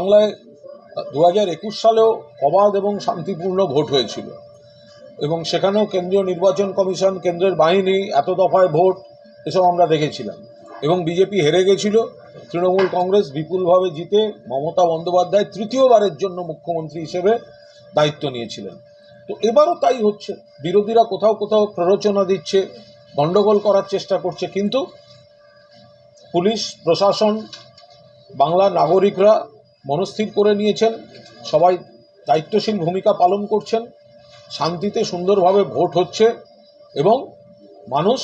বাংলায় দু হাজার একুশ সালেও অবাধ এবং শান্তিপূর্ণ ভোট হয়েছিল। এবং সেখানেও কেন্দ্রীয় নির্বাচন কমিশন, কেন্দ্রের বাহিনী এত দফায় ভোট, এসব আমরা দেখেছিলাম। এবং বিজেপি হেরে গেছিল। তৃণমূল কংগ্রেস বিপুলভাবে জিতে মমতা বন্দ্যোপাধ্যায় তৃতীয়বারের জন্য মুখ্যমন্ত্রী হিসেবে দায়িত্ব নিয়েছিলেন। তো এবারও তাই হচ্ছে। বিরোধীরা কোথাও কোথাও প্ররোচনা দিচ্ছে গণ্ডগোল করার চেষ্টা করছে, কিন্তু পুলিশ, প্রশাসন, বাংলার নাগরিকরা মনস্থির করে নিয়েছেন। সবাই দায়িত্বশীল ভূমিকা পালন করছেন। শান্তিতে সুন্দরভাবে ভোট হচ্ছে এবং মানুষ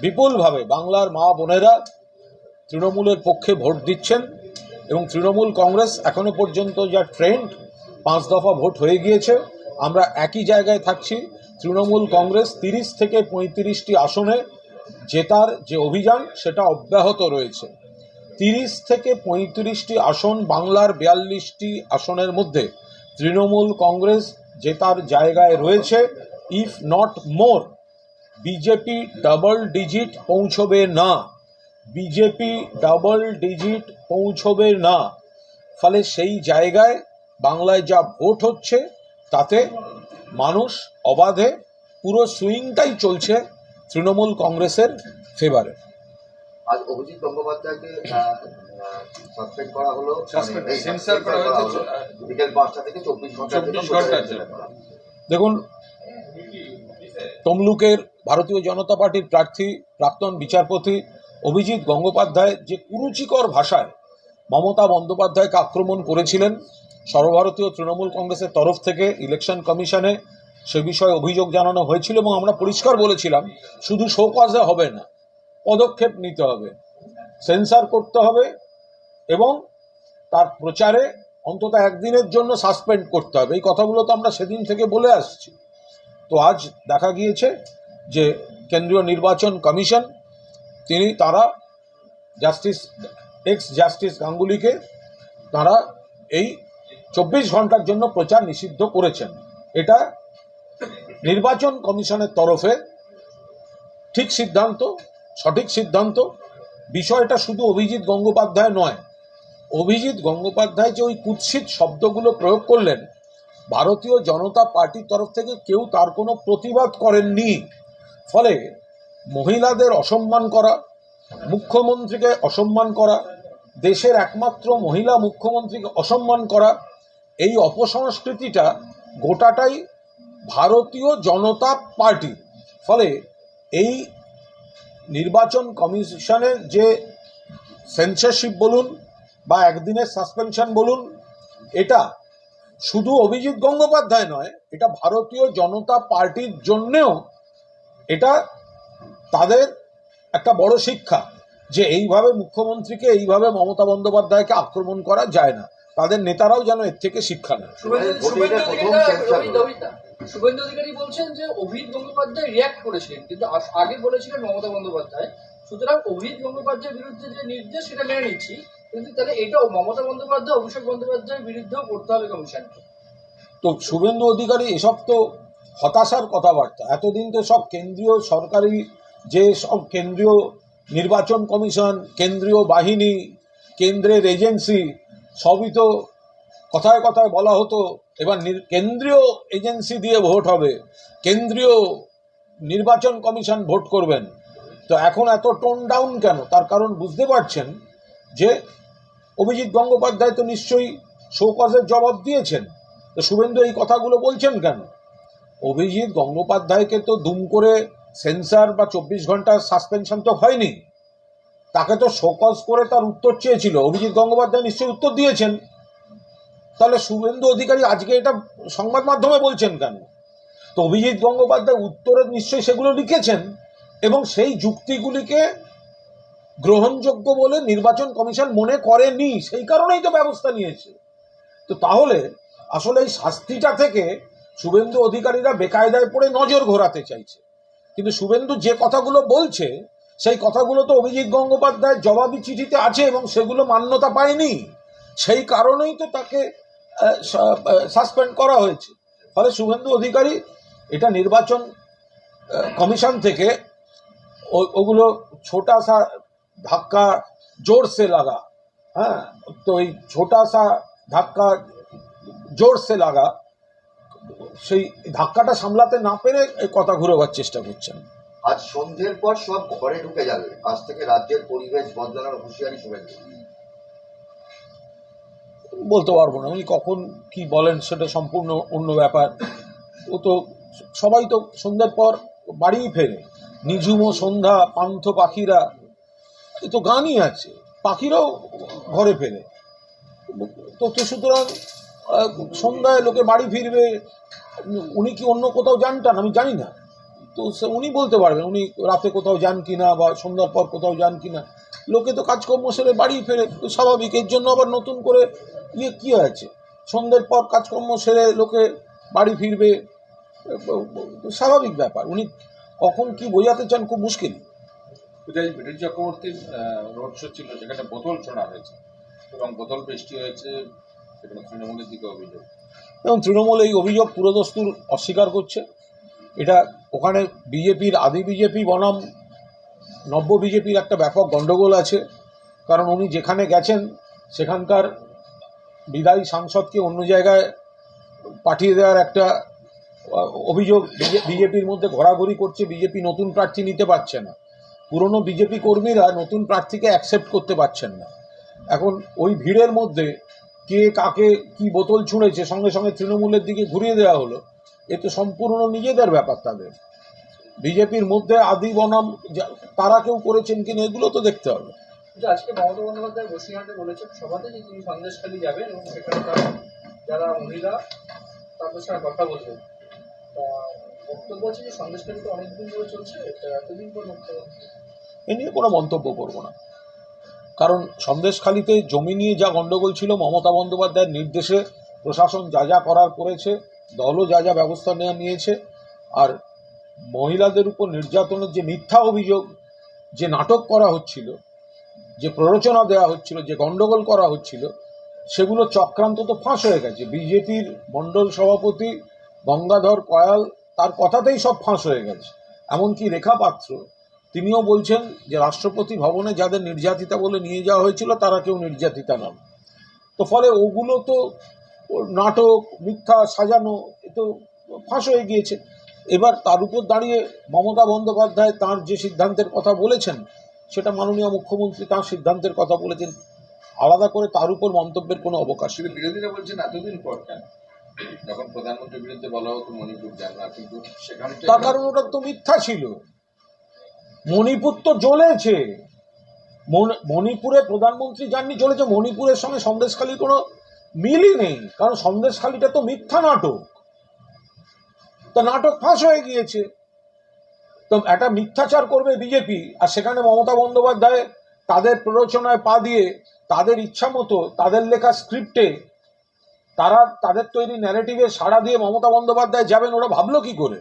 বিপুলভাবে বাংলার মা বোনেরা তৃণমূলের পক্ষে ভোট দিচ্ছেন এবং তৃণমূল কংগ্রেস এখনও পর্যন্ত যা ট্রেন্ড, পাঁচ দফা ভোট হয়ে গিয়েছে। আমরা একই জায়গায় থাকছি। তৃণমূল কংগ্রেস তিরিশ থেকে পঁয়ত্রিশটি আসনে জেতার যে অভিযান, সেটা অব্যাহত রয়েছে। তিরিশ থেকে পঁয়ত্রিশটি আসন বাংলার বিয়াল্লিশটি আসনের মধ্যে তৃণমূল কংগ্রেস জেতার জায়গায় রয়েছে। If not more BJP double digit পৌঁছবে না। বিজেপি ডাবল ডিজিট পৌঁছবে না। ফলে সেই জায়গায় বাংলায় যা ভোট হচ্ছে, তাতে মানুষ অবাধে পুরো সুইংটাই চলছে তৃণমূল কংগ্রেসের ফেভারে আজ অভিজিৎ গঙ্গোপাধ্যায়কে সাসপেন্ড করা হলো। Suspend, মানে, করা হয়েছে বিকেল পাঁচটা থেকে চব্বিশ ঘণ্টার জন্য 24 ঘণ্টার জন্য। দেখুন তমলুকের ভারতীয় জনতা পার্টির প্রার্থী প্রাক্তন বিচারপতি অভিজিৎ গঙ্গোপাধ্যায় যে কুরুচিকর ভাষায় মমতা বন্দ্যোপাধ্যায়কে আক্রমণ করেছিলেন সর্বভারতীয় তৃণমূল কংগ্রেসের তরফ থেকে ইলেকশন কমিশনে সে বিষয়ে অভিযোগ জানানো হয়েছিল এবং আমরা পরিষ্কার বলেছিলাম শুধু শোকজে হবে না। পদক্ষেপ নিতে হবে, সেন্সার করতে হবে এবং তার প্রচারে অন্তত একদিনের জন্য সাসপেন্ড করতে হবে। এই কথাগুলো তো আমরা সেদিন থেকে বলে আসছি। তো আজ দেখা গিয়েছে যে কেন্দ্রীয় নির্বাচন কমিশন, তিনি, তারা জাস্টিস এক্স জাস্টিস গাঙ্গুলিকে তারা এই চব্বিশ ঘণ্টার জন্য প্রচার নিষিদ্ধ করেছেন। এটা নির্বাচন কমিশনের তরফে ঠিক সিদ্ধান্ত সঠিক সিদ্ধান্ত? বিষয়টা শুধু অভিজিৎ গঙ্গোপাধ্যায় নয়। অভিজিৎ গঙ্গোপাধ্যায় যে ওই কুৎসিত শব্দগুলো প্রয়োগ করলেন, ভারতীয় জনতা পার্টির তরফ থেকে কেউ তার কোনো প্রতিবাদ করেননি। ফলে মহিলাদের অসম্মান করা, মুখ্যমন্ত্রীকে অসম্মান করা, দেশের একমাত্র মহিলা মুখ্যমন্ত্রীকে অসম্মান করা, এই অপসংস্কৃতিটা গোটাটাই ভারতীয় জনতা পার্টি ফলে এই নির্বাচন কমিশনের যে সেন্সরশিপ বলুন বা একদিনের সাসপেনশন বলুন এটা শুধু অভিজিৎ গঙ্গোপাধ্যায় নয় এটা ভারতীয় জনতা পার্টির জন্যেও এটা তাদের একটা বড় শিক্ষা যে এইভাবে মুখ্যমন্ত্রীকে এইভাবে মমতা বন্দ্যোপাধ্যায়কে আক্রমণ করা যায় না। তাদের নেতারাও যেন এর থেকে শিক্ষা নেয়। শুভেন্দু অধিকারী- বলছেন যে অভিজিৎ গঙ্গোপাধ্যায় রিয়াক্ট করেছিলেন, কিন্তু আগে বলেছিলেন মমতা বন্দ্যোপাধ্যায়। সুতরাং অভিজিৎ গঙ্গোপাধ্যায়ের বিরুদ্ধে যে নির্দেশ, সেটা মেনে নিচ্ছি, কিন্তু তাহলে এটাও মমতা বন্দ্যোপাধ্যায়, অভিষেক বন্দ্যোপাধ্যায়ের বিরুদ্ধেও করতে হবে কমিশনকে। তো শুভেন্দু অধিকারী, এসব তো হতাশার কথাবার্তা। এতদিন তো সব কেন্দ্রীয় সরকারি যে সব কেন্দ্রীয় নির্বাচন কমিশন, কেন্দ্রীয় বাহিনী, কেন্দ্রের এজেন্সি, সবই তো কথায় কথায় বলা হতো, এবার কেন্দ্রীয় এজেন্সি দিয়ে ভোট হবে, কেন্দ্রীয় নির্বাচন কমিশন ভোট করবেন। তো এখন এত টোন ডাউন কেন? তার কারণ বুঝতে পারছেন যে অভিজিৎ গঙ্গোপাধ্যায় তো নিশ্চয়ই শোকজের জবাব দিয়েছেন। তো শুভেন্দু, এই কথাগুলো বলছেন কেন? অভিজিৎ গঙ্গোপাধ্যায়কে তো দুম করে সেন্সার বা চব্বিশ ঘণ্টার সাসপেনশন তো হয়নি। তাকে তো শোকজ করে তার উত্তর চেয়েছিল। অভিজিৎ গঙ্গোপাধ্যায় নিশ্চয়ই উত্তর দিয়েছেন। তাহলে শুভেন্দু অধিকারী আজকে এটা সংবাদ মাধ্যমে বলছেন কেন? তো অভিজিৎ গঙ্গোপাধ্যায় উত্তরে নিশ্চয়ই সেগুলো লিখেছেন এবং সেই যুক্তিগুলিকে গ্রহণযোগ্য বলে নির্বাচন কমিশন মনে করেনি, সেই কারণেই তো ব্যবস্থা নিয়েছে। তো তাহলে আসলে এই শাস্তিটা থেকে শুভেন্দু অধিকারীরা বেকায়দায় পড়ে নজর ঘোরাতে চাইছে। কিন্তু শুভেন্দু যে কথাগুলো বলছে, সেই কথাগুলো তো অভিজিৎ গঙ্গোপাধ্যায়ের জবাবি চিঠিতে আছে এবং সেগুলো মান্যতা পায়নি। সেই কারণেই তো তাকে সাসপেন্ড করা হয়েছে। ফলে শুভেন্দু অধিকারী এটা নির্বাচন কমিশন থেকে ওগুলো ছোটা সা ধাক্কা জোর সে লাগা হ্যাঁ তো এই ছোটা সা ধাক্কা জোরসে লাগা, সেই ধাক্কাটা সামলাতে না পেরে কথা ঘুরোবার চেষ্টা করছেন। আজ সন্ধ্যের পর সব ঘরে ঢুকে যাবে। আজ থেকে রাজ্যের পরিবেশ বদলানোর হুঁশিয়ারি শুভেন্দু। বলতে পারব না। উনি কখন কি বলেন সেটা সম্পূর্ণ অন্য ব্যাপার। ও তো সবাই তো সন্ধ্যার পর বাড়িই ফেরে। নিঝুম, সন্ধ্যা, পান্থ পাখিরা, এ তো গানই আছে। পাখিরাও ঘরে ফেরে। তো তো সুতরাং সন্ধ্যায় লোকে বাড়ি ফিরবে। উনি কি অন্য কোথাও জানটান আমি জানি না। তো সে উনি বলতে পারবেন, উনি রাতে কোথাও যান কিনা বা সন্ধ্যার পর কোথাও যান কিনা। লোকে তো কাজকর্ম সেরে বাড়ি ফেরে। স্বাভাবিক, এর জন্য আবার নতুন করে ইয়ে কী হয়েছে? সন্ধ্যের পর কাজকর্ম সেরে লোকে বাড়ি ফিরবে স্বাভাবিক ব্যাপার। উনি কখন কি বোঝাতে চান খুব মুশকিল। ব্রিটিশ চক্রবর্তীর রোড শো ছিল সেখানে বোতল ছোড়া হয়েছে এবং বোতল বৃষ্টি হয়েছে সেখানে তৃণমূলের দিকে অভিযোগ। এবং তৃণমূল এই অভিযোগ পুরোদস্তুর অস্বীকার করছে। এটা ওখানে বিজেপির আদি বিজেপি বনাম নব্য বিজেপির একটা ব্যাপক গণ্ডগোল আছে। কারণ উনি যেখানে গেছেন সেখানকার বিদায়ী সাংসদকে অন্য জায়গায় পাঠিয়ে দেওয়ার একটা অভিযোগ বিজেপির মধ্যে ঘোরাঘুরি করছে, বিজেপি নতুন প্রার্থী নিতে পারছে না। পুরনো বিজেপি কর্মীরা নতুন প্রার্থীকে অ্যাকসেপ্ট করতে পারছেন না। এখন ওই ভিড়ের মধ্যে কে কাকে কি বোতল ছুঁড়েছে, সঙ্গে সঙ্গে তৃণমূলের দিকে ঘুরিয়ে দেওয়া হলো, এ তো সম্পূর্ণ নিজেদের ব্যাপার তাদের। বিজেপির মধ্যে আদি বনাম তারা কেউ করেছেন কিনা, এগুলো তো দেখতে হবে। যে আজকে মমতা বন্দ্যোপাধ্যায় বসিরহাটে বলেছেন, সভাতে যে তিনি সন্দেশখালী যাবেন এবং সেখানে তার যারা মহিলা তাদের সঙ্গে কথা বলবেন বক্তব্য হচ্ছে যে তো অনেকদিন ধরে চলছে এতদিন পর এ নিয়ে কোনো মন্তব্য করব না। কারণ সন্দেশখালিতে জমি নিয়ে যা গণ্ডগোল ছিল, মমতা বন্দ্যোপাধ্যায়ের নির্দেশে প্রশাসন যা যা করার করেছে, দলও যা যা ব্যবস্থা নেওয়া নিয়েছে, আর মহিলাদের উপর নির্যাতনের যে মিথ্যা অভিযোগ, যে নাটক করা হচ্ছিল যে প্ররোচনা দেওয়া হচ্ছিল, যে গণ্ডগোল করা হচ্ছিল, সেগুলো চক্রান্ত তো ফাঁস হয়ে গেছে। বিজেপির মণ্ডল সভাপতি গঙ্গাধর কয়াল তার কথাতেই সব ফাঁস হয়ে গেছে। এমনকি রেখা পাত্র, তিনিও বলছেন যে রাষ্ট্রপতি ভবনে যাদের নির্যাতিতা বলে নিয়ে যাওয়া হয়েছিল, তারা কেউ নির্যাতিতা নন। তো ফলে ওগুলো তো নাটক, মিথ্যা সাজানো, এ তো ফাঁস হয়ে গিয়েছে। এবার তার উপর দাঁড়িয়ে মমতা বন্দ্যোপাধ্যায় তার যে সিদ্ধান্তের কথা বলেছেন সেটা মাননীয় মুখ্যমন্ত্রী তার সিদ্ধান্তের কথা বলেছেন। আলাদা করে তার উপর মন্তব্যের কোনো অবকাশ বিরোধীরা বলছেন এতদিন পর কেন? যখন প্রধানমন্ত্রীর বিরুদ্ধে বলা হতো মণিপুর কিন্তু সেখানে তার কারণ ওটা তো মিথ্যা ছিল। মণিপুর তো জ্বলেছে। মণিপুরে প্রধানমন্ত্রী যাননি চলেছে মণিপুরের সঙ্গে সন্দেশখালির কোনো মিলই নেই কারণ সন্দেশখালিটা তো মিথ্যা নাটক। তা নাটক ফাঁস হয়ে গিয়েছে। তো একটা মিথ্যাচার করবে বিজেপি, আর সেখানে মমতা বন্দ্যোপাধ্যায় তাদের প্ররোচনায় পা দিয়ে তাদের ইচ্ছা মতো, তাদের লেখা স্ক্রিপ্টে তারা তাদের তৈরি ন্যারেটিভে সাড়া দিয়ে মমতা বন্দ্যোপাধ্যায় যাবেন, ওরা ভাবলো কি করে?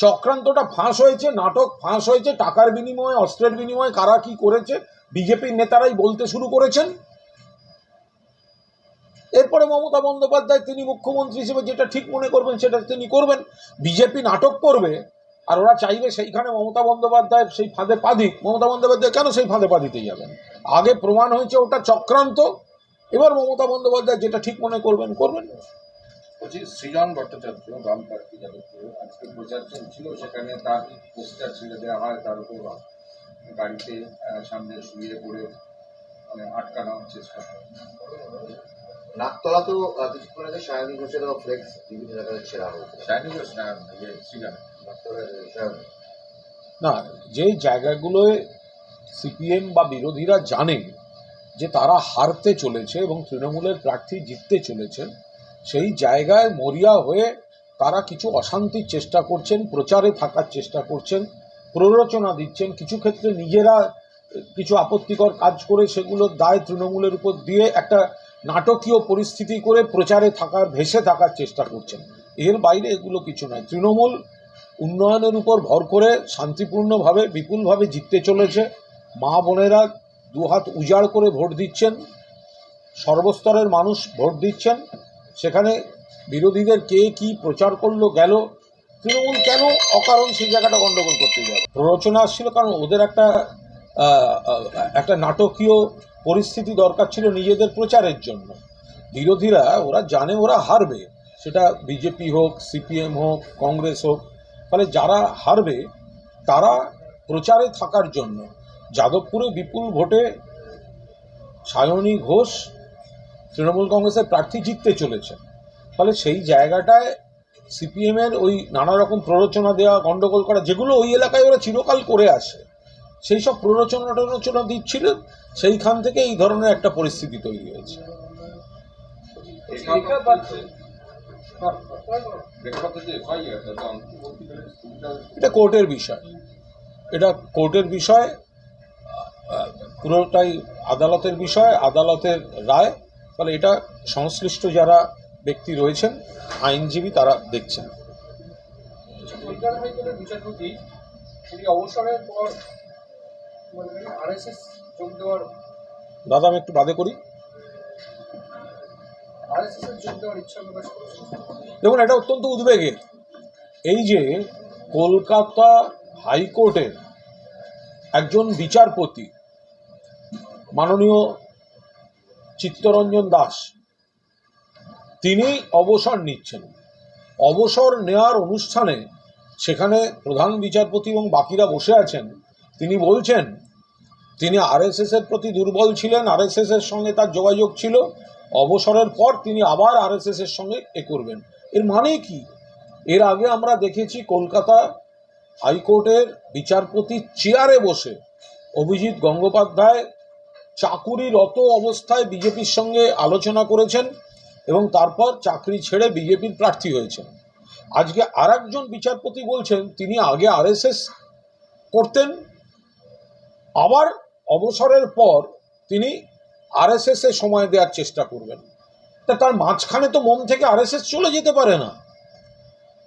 চক্রান্তটা ফাঁস হয়েছে, নাটক ফাঁস হয়েছে, টাকার বিনিময়ে, অস্ত্রের বিনিময়ে কারা কি করেছে বিজেপির নেতারাই বলতে শুরু করেছেন। এরপরে মমতা বন্দ্যোপাধ্যায় তিনি মুখ্যমন্ত্রী হিসেবে যেটা ঠিক মনে করবেন, সেটা তিনি করবেন। বিজেপি নাটক করবে আর ওরা চাইবে সেইখানে মমতা বন্দ্যোপাধ্যায় সেই ফাঁদে পা দিক। মমতা বন্দ্যোপাধ্যায় কেন সেই ফাঁদে পা দিতে যাবেন? আগে প্রমাণ হয়েছে ওটা চক্রান্ত এবার মমতা বন্দ্যোপাধ্যায় যেটা ঠিক মনে করবেন করবেন। বলছি সৃজন ভট্টাচার্য বাম প্রার্থী যাদবপুরে আজকে প্রচার চলছিল সেখানে তার পোস্টার ছেড়ে দেওয়া হয় তার উপর গাড়িতে সামনে শুয়ে পড়ে মানে আটকানোর চেষ্টা। হয় নাকতলা তো কিছুক্ষণ আগে সায়নী ঘোষেরও ফ্লেক্স বিভিন্ন জায়গায় ছেঁড়া হয়েছে শাইনি ঘোষ না ইয়ে সৃজন। সায়নী না যেই জায়গাগুলোয় সিপিএম বা বিরোধীরা জানে যে তারা হারতে চলেছে এবং তৃণমূলের প্রার্থী জিততে চলেছেন সেই জায়গায় মরিয়া হয়ে তারা কিছু অশান্তির চেষ্টা করছেন, প্রচারে থাকার চেষ্টা করছেন, প্ররোচনা দিচ্ছেন, কিছু ক্ষেত্রে নিজেরা কিছু আপত্তিকর কাজ করে সেগুলোর দায় তৃণমূলের উপর দিয়ে একটা নাটকীয় পরিস্থিতি করে প্রচারে থাকার, ভেসে থাকার চেষ্টা করছেন। এর বাইরে এগুলো কিছু নয়। তৃণমূল উন্নয়নের উপর ভর করে শান্তিপূর্ণভাবে, বিপুলভাবে জিততে চলেছে। মা বোনেরা দুহাত উজাড় করে ভোট দিচ্ছেন। সর্বস্তরের মানুষ ভোট দিচ্ছেন। সেখানে বিরোধীদের কে কি প্রচার করল, গেল, তৃণমূল কেন অকারণ সেই জায়গাটা গণ্ডগোল করতে যাবে প্ররোচনা আসছিল কারণ ওদের একটা একটা নাটকীয় পরিস্থিতি দরকার ছিল নিজেদের প্রচারের জন্য। বিরোধীরা, ওরা জানে ওরা হারবে। সেটা বিজেপি হোক, সিপিএম হোক, কংগ্রেস হোক ফলে যারা হারবে, তারা প্রচারে থাকার জন্য যাদবপুরে বিপুল ভোটে সায়নী ঘোষ তৃণমূল কংগ্রেসের প্রার্থী জিততে চলেছে ফলে সেই জায়গাটায় সিপিএমের ওই নানা রকম প্ররোচনা দেওয়া গণ্ডগোল করা, যেগুলো ওই এলাকায় ওরা চিরকাল করে আসে, সেই সব প্ররোচনা টরোচনা দিচ্ছিলেন সেইখান থেকে এই ধরনের একটা পরিস্থিতি তৈরি হয়েছে। এটা কোর্টের বিষয়। এটা কোর্টের বিষয় পুরোটাই আদালতের বিষয় আদালতের রায়। ফলে এটা সংশ্লিষ্ট যারা ব্যক্তি রয়েছেন আইনজীবী তারা দেখছেন। বিচারপতি অবসরের পর আরএসএস যোগ দেওয়ার দাদা আমি একটু বাদে করি। দেখুন, এটা অত্যন্ত উদ্বেগের এই যে কলকাতা হাইকোর্টের একজন বিচারপতি, মাননীয় চিত্তরঞ্জন দাস, তিনি অবসর নিচ্ছেন। অবসর নেওয়ার অনুষ্ঠানে সেখানে প্রধান বিচারপতি এবং বাকিরা বসে আছেন। তিনি বলছেন, তিনি আরএসএস এর প্রতি দুর্বল ছিলেন আরএসএস এর সঙ্গে তার যোগাযোগ ছিল অবসরের পর তিনি আবার আরএসএস এর সঙ্গে এ করবেন। এর মানে কি? এর আগে আমরা দেখেছি কলকাতা হাইকোর্টের বিচারপতি চেয়ারে বসে অভিজিৎ গঙ্গোপাধ্যায় চাকুরিরত অবস্থায় বিজেপির সঙ্গে আলোচনা করেছেন এবং তারপর চাকরি ছেড়ে বিজেপির প্রার্থী হয়েছেন। আজকে আর বিচারপতি বলছেন, তিনি আগে আরএসএস করতেন, আবার অবসরের পর তিনি আরএসএস এ সময় দেওয়ার চেষ্টা করবেন। তা তার মাঝখানে তো মন থেকে আরএসএস চলে যেতে পারে না।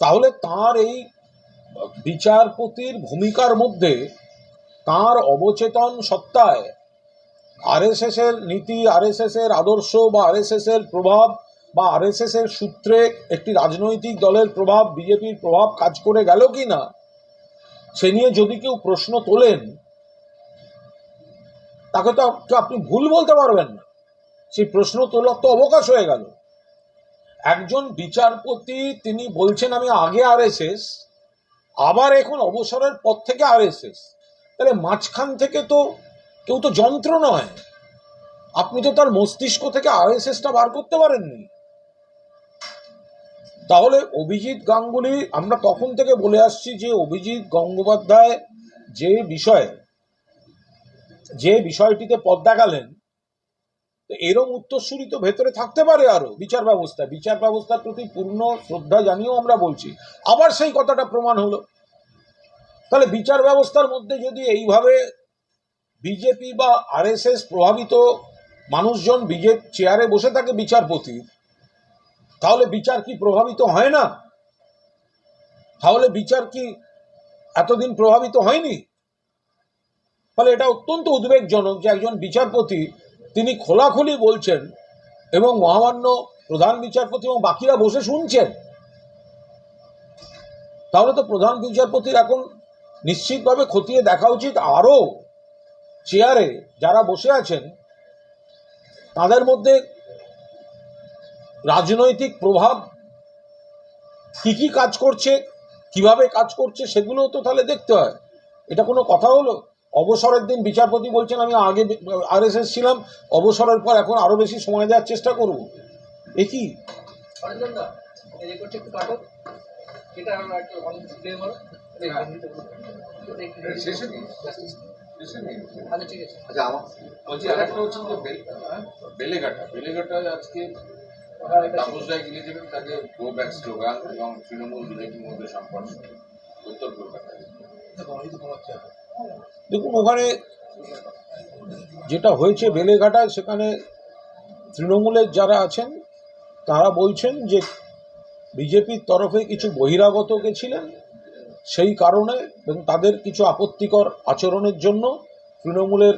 তাহলে তার এই বিচারপতির ভূমিকার মধ্যে তার অবচেতন সত্তায় আরএসএস এর নীতি আরএসএস এর আদর্শ বা আরএসএস এর প্রভাব বা আরএসএস এর সূত্রে একটি রাজনৈতিক দলের প্রভাব, বিজেপির প্রভাব কাজ করে গেল কি না সে নিয়ে যদি কেউ প্রশ্ন তোলেন তাকে তো আপনি ভুল বলতে পারবেন না। সেই প্রশ্ন তোলার তো অবকাশ হয়ে গেল। একজন বিচারপতি, তিনি বলছেন, আমি আগে আরএসএস, আবার এখন অবসরের পর থেকে আরএসএস। তাহলে মাঝখান থেকে তো কেউ তো যন্ত্র নয়। আপনি তো তার মস্তিষ্ক থেকে আরএসএসটা বার করতে পারেননি। তাহলে অভিজিৎ গাঙ্গুলি, আমরা তখন থেকে বলে আসছি যে, অভিজিৎ গঙ্গোপাধ্যায় যে বিষয়ে যে বিষয়টিতে পদ দেখালেন এরম উত্তরসূরি তো ভেতরে থাকতে পারে আরও, বিচার ব্যবস্থা। বিচার ব্যবস্থার প্রতি পূর্ণ শ্রদ্ধা জানিয়েও আমরা বলছি। আবার সেই কথাটা প্রমাণ হলো। তাহলে বিচার ব্যবস্থার মধ্যে যদি এইভাবে বিজেপি বা আরএসএস প্রভাবিত মানুষজন বিজেপি চেয়ারে বসে থাকে বিচারপতি, তাহলে বিচার কি প্রভাবিত হয় না? তাহলে বিচার কি এতদিন প্রভাবিত হয়নি? ফলে এটা অত্যন্ত উদ্বেগজনক যে একজন বিচারপতি, তিনি খোলাখুলি বলছেন এবং মহামান্য প্রধান বিচারপতি এবং বাকিরা বসে শুনছেন। তাহলে তো প্রধান বিচারপতির এখন নিশ্চিতভাবে খতিয়ে দেখা উচিত আরও চেয়ারে যারা বসে আছেন, তাদের মধ্যে রাজনৈতিক প্রভাব কি কি কাজ করছে, কীভাবে কাজ করছে সেগুলো তো তাহলে দেখতে হয়। এটা কোনো কথা হলো? অবসরের দিন বিচারপতি বলছেন আমি আগে আরএসএস ছিলাম অবসরের পর এখন আরও বেশি সময় দেওয়ার চেষ্টা করব। এ কি? শেষে নেই আচ্ছা আচ্ছা বেলেঘাটা। বেলেঘাটা আজকে হ্যাঁ, গিলে তাকে গো ব্যাক স্লোগান এবং তৃণমূল বিজেপির মধ্যে সম্পর্ক উত্তর কলকাতায়। দেখুন, ওখানে যেটা হয়েছে বেলেঘাটায় সেখানে তৃণমূলের যারা আছেন, তারা বলছেন যে বিজেপির তরফে কিছু বহিরাগত গেছিলেন, সেই কারণে এবং তাদের কিছু আপত্তিকর আচরণের জন্য তৃণমূলের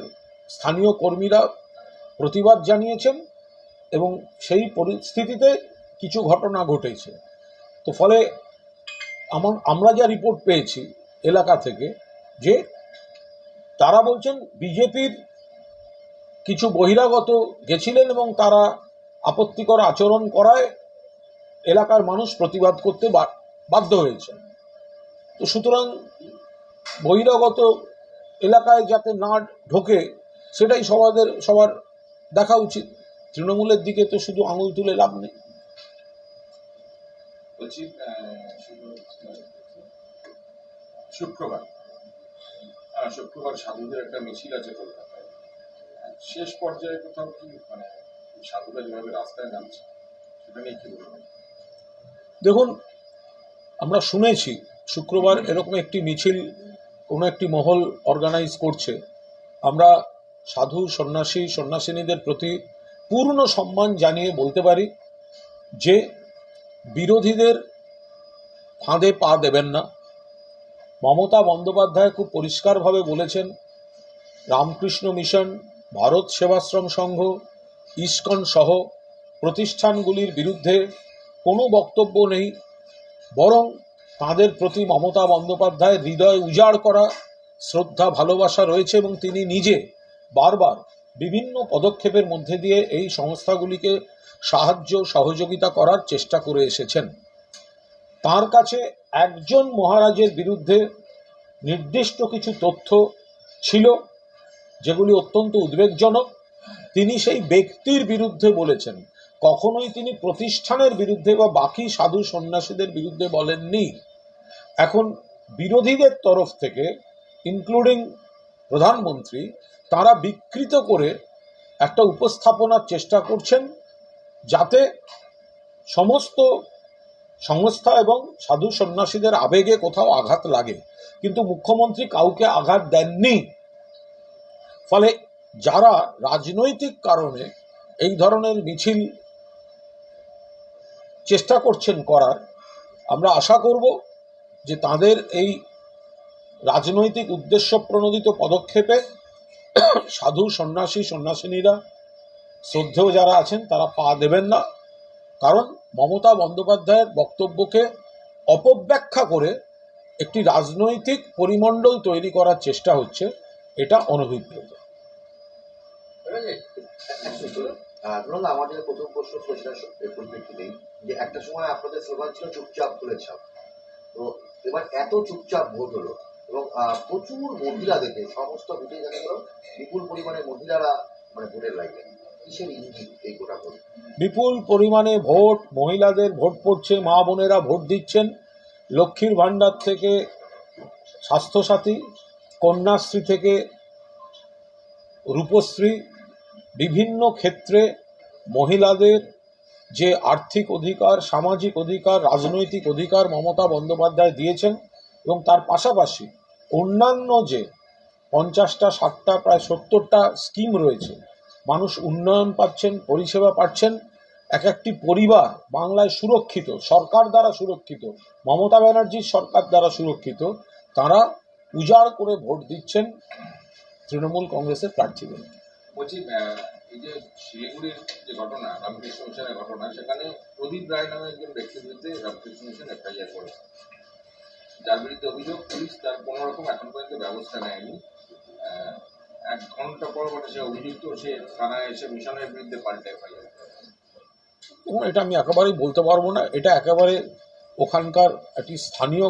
স্থানীয় কর্মীরা প্রতিবাদ জানিয়েছেন এবং সেই পরিস্থিতিতে কিছু ঘটনা ঘটেছে। তো ফলে আমার আমরা যা রিপোর্ট পেয়েছি এলাকা থেকে যে তারা বলছেন বিজেপির কিছু বহিরাগত গেছিলেন এবং তারা আপত্তিকর আচরণ করায় এলাকার মানুষ প্রতিবাদ করতে বাধ্য হয়েছে তো সুতরাং বহিরাগত এলাকায় যাতে না ঢোকে, সেটাই সবাদের, সবার দেখা উচিত। তৃণমূলের দিকে তো শুধু আঙুল তুলে লাভ নেই। শুক্রবার। শুক্রবার সাধুদের একটা মিছিল আছে কলকাতায়। শেষ পর্যায়ে কোথাও কি মানে সাধুরা যেভাবে রাস্তায় নামছে সেটা নিয়ে কি বলবেন? দেখুন আমরা শুনেছি শুক্রবার এরকম একটি মিছিল কোনো একটি মহল অর্গানাইজ করছে। আমরা সাধু সন্ন্যাসী সন্ন্যাসিনীদের প্রতি পূর্ণ সম্মান জানিয়ে বলতে পারি যে বিরোধীদের ফাঁদে পা দেবেন না। মমতা বন্দ্যোপাধ্যায় খুব পরিষ্কারভাবে বলেছেন, রামকৃষ্ণ মিশন, ভারত সেবাশ্রম সংঘ, ইস্কন সহ প্রতিষ্ঠানগুলির বিরুদ্ধে কোনো বক্তব্য নেই, বরং তাদের প্রতি মমতা বন্দ্যোপাধ্যায়ের হৃদয় উজাড় করা, শ্রদ্ধা, ভালোবাসা রয়েছে এবং তিনি নিজে বারবার বিভিন্ন পদক্ষেপের মধ্যে দিয়ে এই সংস্থাগুলিকে সাহায্য, সহযোগিতা করার চেষ্টা করে এসেছেন। তার কাছে একজন মহারাজের বিরুদ্ধে নির্দিষ্ট কিছু তথ্য ছিল, যেগুলি অত্যন্ত উদ্বেগজনক। তিনি সেই ব্যক্তির বিরুদ্ধে বলেছেন। কখনোই তিনি প্রতিষ্ঠানের বিরুদ্ধে বা বাকি সাধু সন্ন্যাসীদের বিরুদ্ধে বলেননি। এখন বিরোধীদের তরফ থেকে ইনক্লুডিং প্রধানমন্ত্রী, তারা বিকৃত করে একটা উপস্থাপনার চেষ্টা করছেন যাতে সমস্ত সংস্থা এবং সাধু সন্ন্যাসীদের আবেগে কোথাও আঘাত লাগে। কিন্তু মুখ্যমন্ত্রী কাউকে আঘাত দেননি। ফলে যারা রাজনৈতিক কারণে এই ধরনের মিছিল চেষ্টা করছেন করার, আমরা আশা করব যে তাদের এই রাজনৈতিক উদ্দেশ্য প্রণোদিত পদক্ষেপে সাধু সন্ন্যাসী, সন্ন্যাসিনীরা, শ্রদ্ধেয় যারা আছেন, তারা পা দেবেন না। কারণ মমতা বন্দ্যোপাধ্যায়ের বক্তব্যকে অপব্যাখ্যা করে একটি রাজনৈতিক পরিমণ্ডল তৈরি করার চেষ্টা হচ্ছে, এটা অনভিপ্রেত আমাদের প্রথম প্রশ্ন যে একটা সময় আপনাদের চুপচাপ তো এবার এত চুপচাপ ভোট হলো এবং প্রচুর সমস্ত বিপুল পরিমাণে মহিলারা মানে ভোটের লাইনে। বিপুল পরিমাণে ভোট, মহিলাদের ভোট পড়ছে, মা বোনেরা ভোট দিচ্ছেন। লক্ষ্মীর ভাণ্ডার থেকে স্বাস্থ্যসাথী, কন্যাশ্রী থেকে রূপশ্রী, বিভিন্ন ক্ষেত্রে মহিলাদের যে আর্থিক অধিকার, সামাজিক অধিকার, রাজনৈতিক অধিকার মমতা বন্দ্যোপাধ্যায় দিয়েছেন এবং তার পাশাপাশি অন্যান্য যে পঞ্চাশটা, ষাটটা, প্রায় সত্তরটা স্কিম রয়েছে মানুষ উন্নয়ন পাচ্ছেন, পরিষেবা পাচ্ছেন, এক একটি পরিবার বাংলায় সুরক্ষিত, সরকার দ্বারা সুরক্ষিত, মমতা ব্যানার্জির সরকার দ্বারা সুরক্ষিত, তারা উজাড় করে ভোট দিচ্ছেন তৃণমূল কংগ্রেসের প্রার্থীদের। বলছি এই যে শিলিগুড়ির যে ঘটনা, রামকৃষ্ণ মিশনের ঘটনা, সেখানে প্রদীপ রায় নামে একজন ব্যক্তির বিরুদ্ধে রামকৃষ্ণ মিশন করেছে। যার বিরুদ্ধে অভিযোগ, পুলিশ তার কোনো রকম এখন পর্যন্ত ব্যবস্থা নেয়নি। এক ঘণ্টা পর মানে সে অভিযুক্ত সে থানায় এসে মিশনের বিরুদ্ধে পাল্টে এফআইআর এবং এটা আমি একেবারেই বলতে পারব না। এটা একেবারে ওখানকার একটি স্থানীয়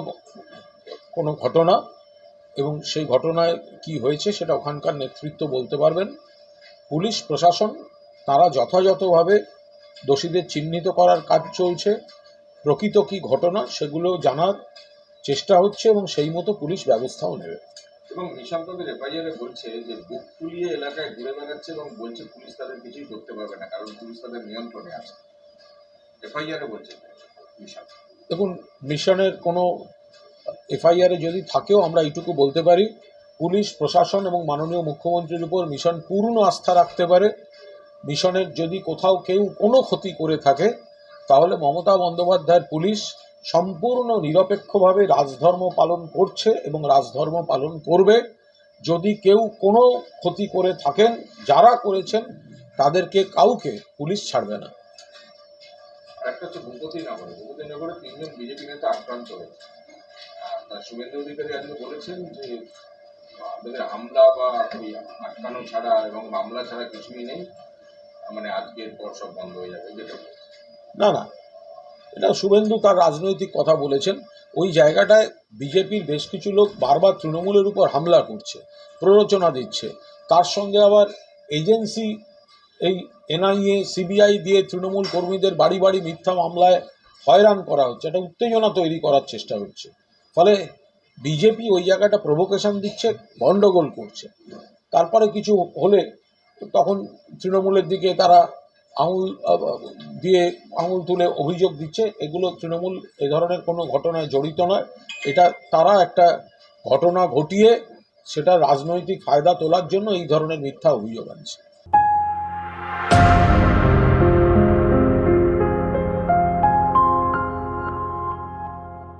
কোনো ঘটনা এবং সেই ঘটনায় কি হয়েছে সেটা ওখানকার নেতৃত্ব বলতে পারবেন। পুলিশ, প্রশাসন, তারা যথাযথভাবে দোষীদের চিহ্নিত করার কাজ চলছে। প্রকৃত কি ঘটনা সেগুলো জানার চেষ্টা হচ্ছে এবং সেই মতো পুলিশ ব্যবস্থাও নেবে। এবং নিশান্ত তাদের এফআইআরে বলছে যে, বুক ফুলিয়ে এলাকায় ঘুরে বেড়াচ্ছে এবং বলছে পুলিশ তাদের কিছুই করতে পারবে না, কারণ পুলিশ তাদের নিয়ন্ত্রণে আছে। এফআইআরে বলছে নিশান্ত। দেখুন, মিশনের কোনো এফআইআরে যদি থাকেও আমরা এইটুকু বলতে পারি, পুলিশ, প্রশাসন এবং মাননীয় মুখ্যমন্ত্রীর উপর মিশন পূর্ণ আস্থা রাখতে পারে। মিশনের যদি কোথাও কেউ কোনো ক্ষতি করে থাকে, তাহলে মমতা বন্দ্যোপাধ্যায়ের পুলিশ সম্পূর্ণ নিরপেক্ষভাবে রাজধর্ম পালন করছে এবং রাজধর্ম পালন করবে। যদি কেউ কোনো ক্ষতি করে থাকেন যারা করেছেন তাদেরকে কাউকে পুলিশ ছাড়বে না। একটা হচ্ছে ভূপতি নগরে। ভূপতি নগরে তিনজন বিজেপি নেতা আক্রান্ত হয়েছে। আর তার শুভেন্দু অধিকারী আজকে বলেছেন যে হামলা বা আটকানো ছাড়া এবং মামলা ছাড়া কিছুই নেই। মানে আজকের পর সব বন্ধ হয়ে যাবে। যেটা না না। এটা শুভেন্দু তার রাজনৈতিক কথা বলেছেন। ওই জায়গাটায় বিজেপির বেশ কিছু লোক বারবার তৃণমূলের উপর হামলা করছে, প্ররোচনা দিচ্ছে। তার সঙ্গে আবার এজেন্সি, এই এনআইএ, সিবিআই দিয়ে তৃণমূল কর্মীদের বাড়ি বাড়ি মিথ্যা মামলায় হয়রান করা হচ্ছে। একটা উত্তেজনা তৈরি করার চেষ্টা হচ্ছে। ফলে বিজেপি ওই জায়গাটা প্রভোকেশন দিচ্ছে গণ্ডগোল করছে। তারপরে কিছু হলে তখন তৃণমূলের দিকে তারা আঙুল দিয়ে আঙুল তুলে অভিযোগ দিচ্ছে, এগুলো তৃণমূল এ ধরনের কোনো ঘটনায় জড়িত নয়। এটা তারা একটা ঘটনা ঘটিয়ে সেটা রাজনৈতিক ফায়দা তোলার জন্য এই ধরনের মিথ্যা অভিযোগ আনছে।